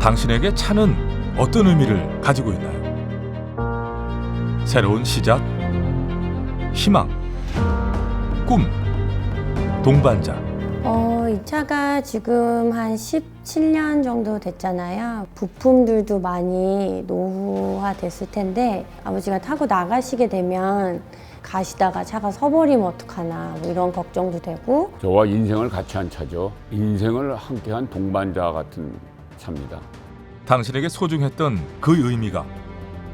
당신에게 차는 어떤 의미를 가지고 있나요? 새로운 시작, 희망, 꿈, 동반자. 어, 이 차가 지금 한 17년 정도 됐잖아요. 부품들도 많이 노후화 됐을 텐데 아버지가 타고 나가시게 되면 가시다가 차가 서버리면 어떡하나 뭐 이런 걱정도 되고 저와 인생을 같이 한 차죠. 인생을 함께 한 동반자 같은 차입니다. 당신에게 소중했던 그 의미가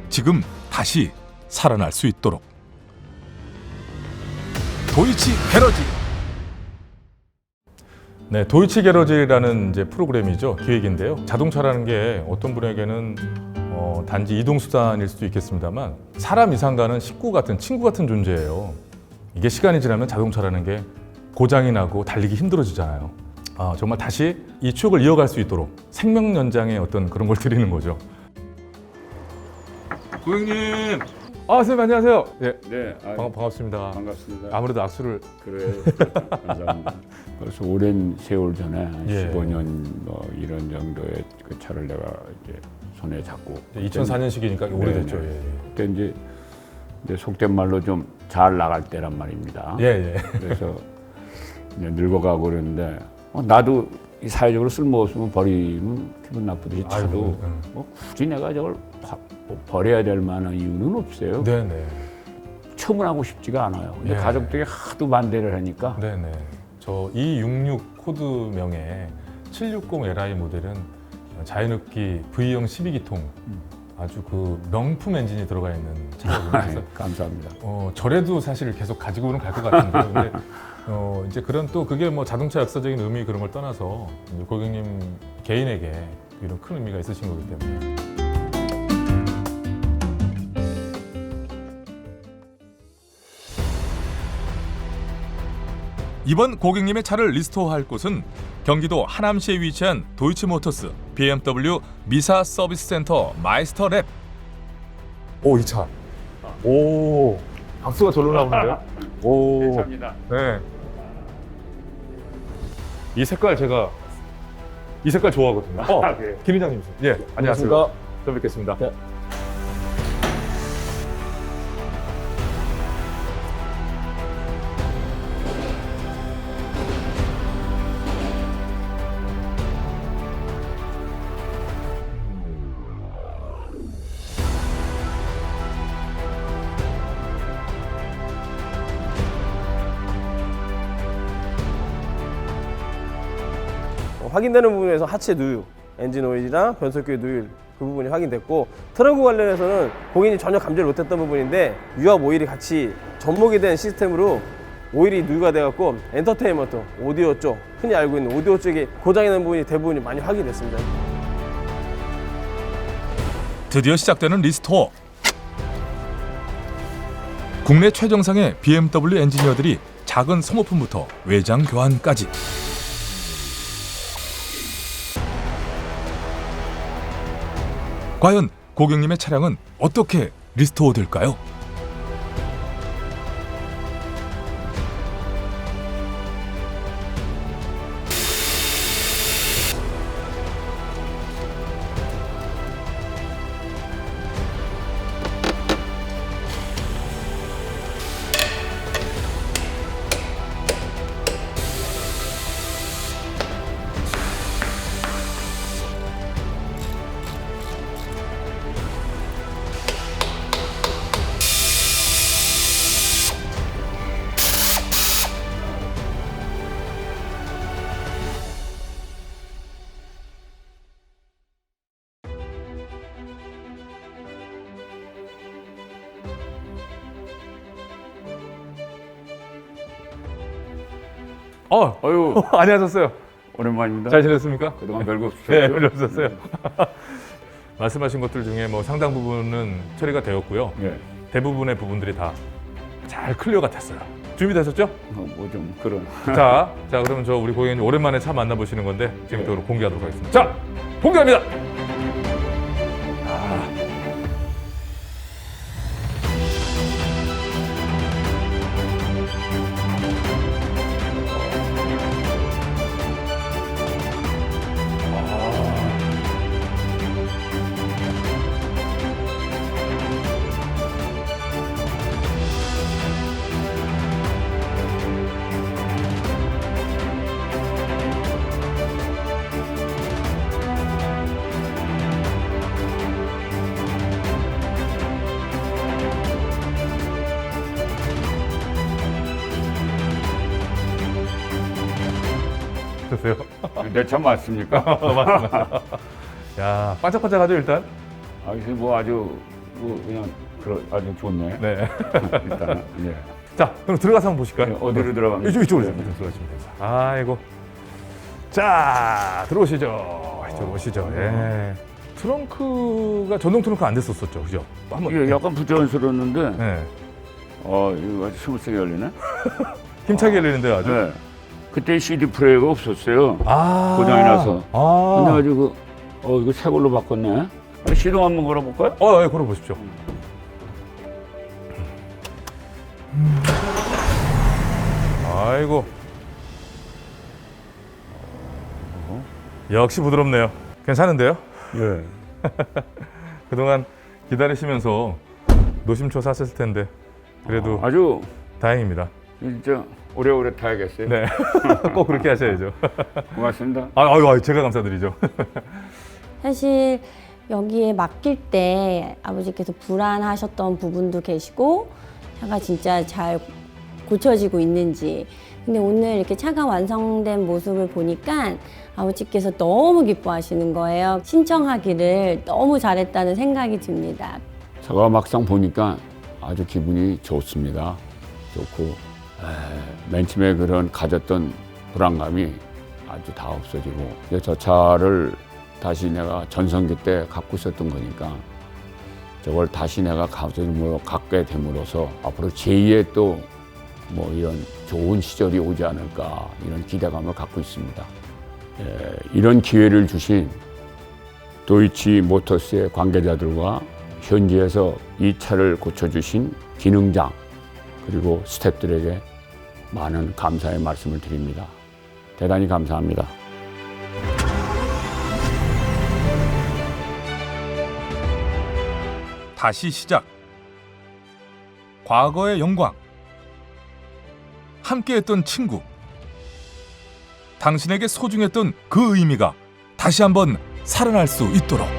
지금 다시 살아날 수 있도록 도이치 게러지 네, 도이치 게러지라는 이제 프로그램이죠. 기획인데요. 자동차라는 게 어떤 분에게는 어, 단지 이동 수단일 수도 있겠습니다만 사람 이상과는 식구 같은 친구 같은 존재예요. 이게 시간이 지나면 자동차라는 게 고장이 나고 달리기 힘들어지잖아요. 아, 정말 다시 이 추억을 이어갈 수 있도록 생명 연장의 어떤 그런 걸 드리는 거죠. 고객님. 아, 선생님 안녕하세요. 예, 네, 아, 반, 반갑습니다. 반갑습니다. 아무래도 악수를 그래 감사합니다. 그래서 오랜 세월 전에 한 예. 15년 뭐 이런 정도의 그 차를 내가 이제 손에 잡고 2004년식이니까 오래됐죠. 네, 예, 그때 이제, 이제 속된 말로 좀 잘 나갈 때란 말입니다. 예. 예, 예. 그래서 이제 늙어가고 그러는데 어, 나도 이 사회적으로 쓸모없으면 버리면 기분 나쁘듯이 차도 아이고, 응. 뭐 굳이 내가 저걸 바- 뭐 버려야 될 만한 이유는 없어요. 네네. 처분하고 싶지가 않아요. 근데 예. 가족들이 하도 반대를 하니까 네네. 저 266 코드명의 760 LI 모델은 자연흡기 V형 12기통 아주 그 명품 엔진이 들어가 있는 차거든요. 그래서 감사합니다. 어, 저래도 사실 계속 가지고는 갈 것 같은데요. 근데 어, 이제 그런 또 그게 뭐 자동차 역사적인 의미 그런 걸 떠나서 고객님 개인에게 이런 큰 의미가 있으신 거기 때문에. 이번 고객님의 차를 리스토어할 곳은 경기도 하남시에 위치한 도이치모터스 BMW 미사 서비스 센터 마이스터 랩 오, 이 차. 오, 박수가 절로 나오는데요? 오. 감사합니다. 네. 이 색깔 제가 이 색깔 좋아하거든요. 어, 아, 그래요? 김 회장님. 예, 안녕하세요. 좀 뵙겠습니다. 네. 확인되는 부분에서 하체 누유, 엔진 오일이랑 변속기 누유 그 부분이 확인됐고 트렁크 관련해서는 고객이 전혀 감지를 못했던 부분인데 유압 오일이 같이 접목이 된 시스템으로 오일이 누유가 돼갖고 엔터테인먼트, 오디오 쪽 흔히 알고 있는 오디오 쪽에 고장이 난 부분이 대부분이 많이 확인됐습니다. 드디어 시작되는 리스토어 국내 최정상의 BMW 엔지니어들이 작은 소모품부터 외장 교환까지 과연 고객님의 차량은 어떻게 리스토어 될까요? 어, 어유 안녕하셨어요. 오랜만입니다. 잘 지냈습니까? 그동안 별거 네, 없으셨죠? 별로 없었어요. 말씀하신 것들 중에 뭐 상당 부분은 처리가 되었고요. 네. 대부분의 부분들이 다 잘 클리어가 됐어요. 준비되셨죠? 뭐 좀 그런. 자, 자 그러면 저 우리 고객님 오랜만에 차 만나보시는 건데 지금부터 공개하도록 하겠습니다. 자, 공개합니다. 어떠세요? 내 차 맞습니까? 야 반짝반짝하죠 일단. 아, 이게 뭐 아주 뭐 그냥 그러, 아주 좋네. 네. 일단 예. 자 그럼 들어가서 한번 보실까요? 네, 어디로 들어갑니까? 이쪽 이쪽으로 네. 들어가시면 됩니다. 아이고. 자 들어오시죠. 이쪽 오시죠. 예. 트렁크가 전동 트렁크 안 됐었었죠, 그죠? 한번. 이게 약간 부자연스러웠는데 네. 어 이거 아주 스무스하게 열리네. 힘차게 열리는데 아주. 네. 그때 CD 플레이가 없었어요. 아. 고장이 나서. 아. 근데 아주 그, 어 이거 새 걸로 바꿨네. 아, 시동 한번 걸어볼까요? 어, 예, 걸어보십시오. 아이고. 역시 부드럽네요. 괜찮은데요? 예. 그동안 기다리시면서 노심초사 하셨을 텐데 그래도 아주 다행입니다. 진짜 오래오래 타야겠어요. 네, 꼭 그렇게 하셔야죠. 고맙습니다. 아, 아유, 아유, 제가 감사드리죠. 사실 여기에 맡길 때 아버지께서 불안하셨던 부분도 계시고 차가 진짜 잘 고쳐지고 있는지 근데 오늘 이렇게 차가 완성된 모습을 보니까 아버지께서 너무 기뻐하시는 거예요 신청하기를 너무 잘했다는 생각이 듭니다 제가 막상 보니까 아주 기분이 좋습니다. 좋고 에, 맨 처음에 그런 가졌던 불안감이 아주 다 없어지고 저 차를 다시 내가 전성기 때 갖고 있었던 거니까 저걸 다시 내가 가족으로 갖게 됨으로써 앞으로 제2의 또 뭐 이런 좋은 시절이 오지 않을까 이런 기대감을 갖고 있습니다. 에, 이런 기회를 주신 도이치 모터스의 관계자들과 현지에서 이 차를 고쳐주신 기능장 그리고 스태프들에게 많은 감사의 말씀을 드립니다. 대단히 감사합니다. 다시 시작. 과거의 영광. 함께했던 친구. 당신에게 소중했던 그 의미가 다시 한번 살아날 수 있도록.